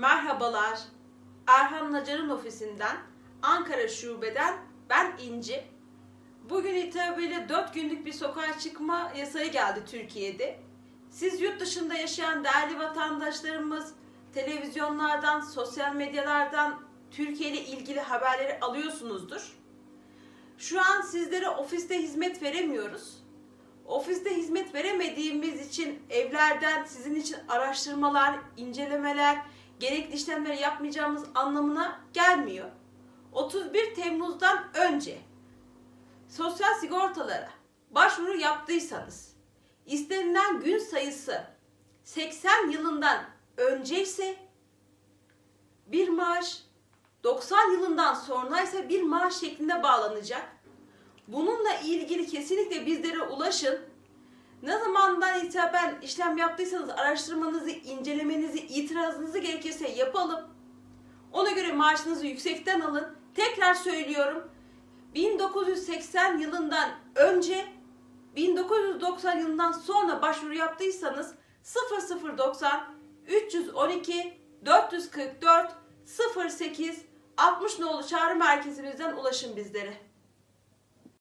Merhabalar. Erhan Nacar'ın ofisinden, Ankara Şube'den ben İnci. Bugün itibariyle 4 günlük bir sokağa çıkma yasağı geldi Türkiye'de. Siz yurt dışında yaşayan değerli vatandaşlarımız televizyonlardan, sosyal medyalardan Türkiye ile ilgili haberleri alıyorsunuzdur. Şu an sizlere ofiste hizmet veremiyoruz. Ofiste hizmet veremediğimiz için evlerden sizin için araştırmalar, incelemeler, gerekli işlemleri yapmayacağımız anlamına gelmiyor. 31 Temmuz'dan önce sosyal sigortalara başvuru yaptıysanız istenilen gün sayısı 80 yılından önce ise bir maaş 90 yılından sonra ise bir maaş şeklinde bağlanacak. Bununla ilgili kesinlikle bizlere ulaşın. Ne zamandan itibaren işlem yaptıysanız araştırmanızı, incelemenizi, itirazınızı gerekirse yapalım. Ona göre maaşınızı yüksekten alın. Tekrar söylüyorum. 1980 yılından önce 1990 yılından sonra başvuru yaptıysanız 0090 312 444 08 60 nolu çağrı merkezimizden ulaşın bizlere.